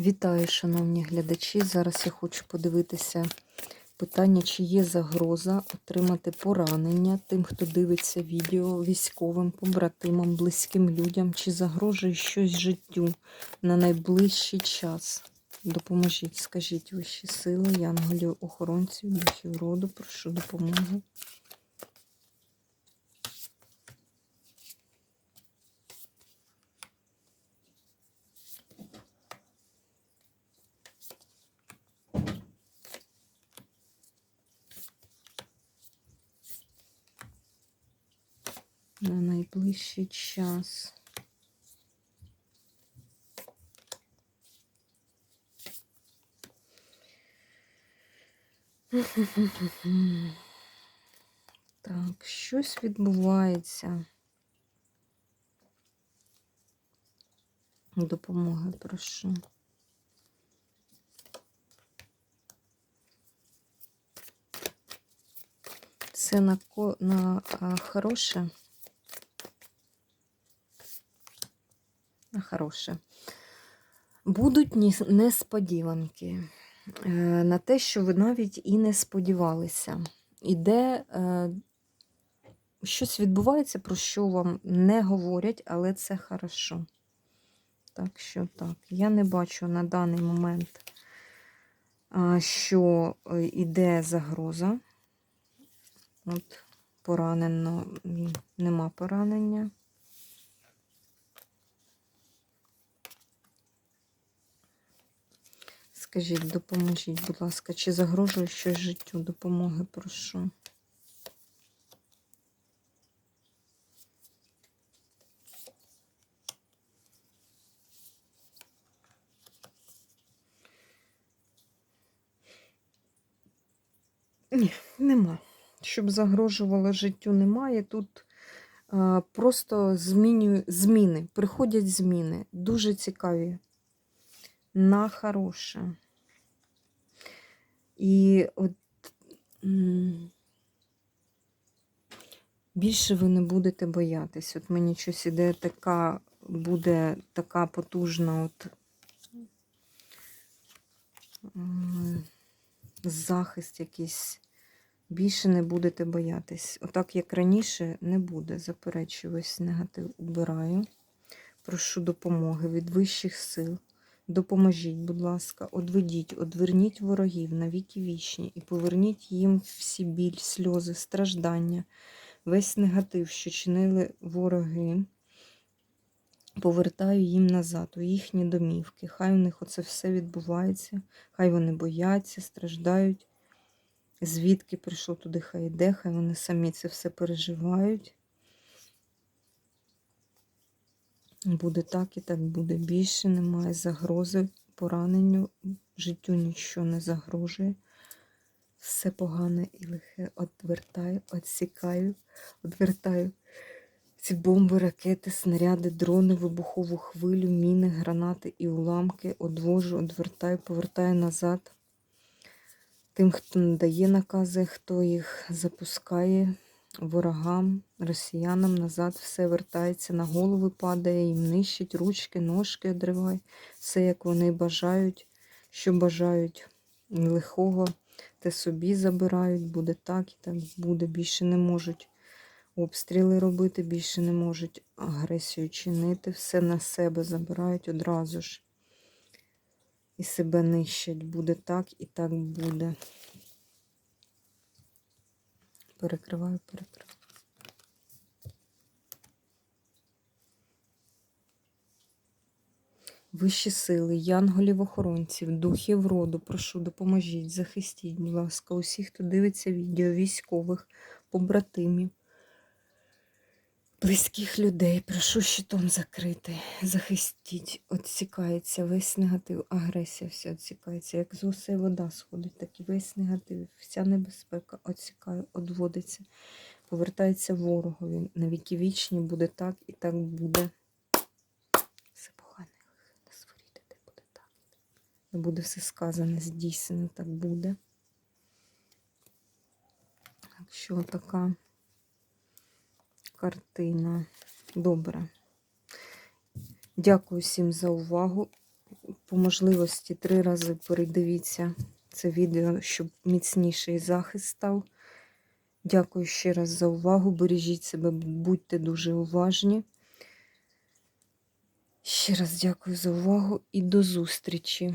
Вітаю, шановні глядачі. Зараз я хочу подивитися питання, чи є загроза отримати поранення тим, хто дивиться відео військовим, побратимам, близьким людям, чи загрожує щось життю на найближчий час. Допоможіть, скажіть вищі сили, янголів, охоронців, духів роду, прошу допомоги. На найближчий час. Так, щось відбувається. Допомоги прошу. Це на, ко- на а, хороше. Хороше. Будуть несподіванки е, на те, що ви навіть і не сподівалися. Іде е, щось відбувається, про що вам не говорять, але це хорошо. Так що так, я не бачу на даний момент, що е, іде загроза. От поранено, нема поранення. Скажіть, допоможіть, будь ласка, чи загрожує щось життю? Допомоги прошу. Ні, нема. Щоб загрожувало життю, немає. Тут а, просто змінюю, зміни, приходять зміни. Дуже цікаві. На хороше. І от більше ви не будете боятись. От мені щось іде така, буде така потужна от захист якийсь. Більше не будете боятись. Отак, як раніше, не буде. Заперечую негатив убираю. Прошу допомоги від вищих сил. Допоможіть, будь ласка, одведіть, одверніть ворогів на віки вічні і поверніть їм всі біль, сльози, страждання, весь негатив, що чинили вороги. Повертаю їм назад, у їхні домівки. Хай у них оце все відбувається, хай вони бояться, страждають. Звідки прийшло туди, хай йде, хай вони самі це все переживають. Буде так і так буде. Більше немає загрози, пораненню, життю нічого не загрожує. Все погане і лихе одвертаю, відсікаю, одвертаю ці бомби, ракети, снаряди, дрони, вибухову хвилю, міни, гранати і уламки. Одвожу, одвертаю, повертаю назад. Тим, хто не дає накази, хто їх запускає, ворогам, росіянам назад все вертається, на голови падає, їм нищить, ручки, ножки одриває. Все, як вони бажають, що бажають лихого, те собі забирають, буде так і так буде. Більше не можуть обстріли робити, більше не можуть агресію чинити, все на себе забирають одразу ж. І себе нищать. Буде так і так буде. Перекриваю, перекриваю. Вищі сили, янголів-охоронців, духів роду, прошу, допоможіть, захистіть, будь ласка, усіх, хто дивиться відео, військових, побратимів, близьких людей, прошу щитом закрити, захистіть, отсікається весь негатив, агресія вся отсікається. Як з усе вода сходить, так і весь негатив, вся небезпека отсікає, одводиться, повертається ворогові. На віки вічні буде так і так буде. Все погане, не зворіти, де буде так. Не буде все сказане, здійснено, так буде. Так що така картина. Добре. Дякую всім за увагу. по можливості три рази передивіться це відео, щоб міцніший захист став. Дякую ще раз за увагу. Бережіть себе, будьте дуже уважні. Ще раз дякую за увагу і до зустрічі!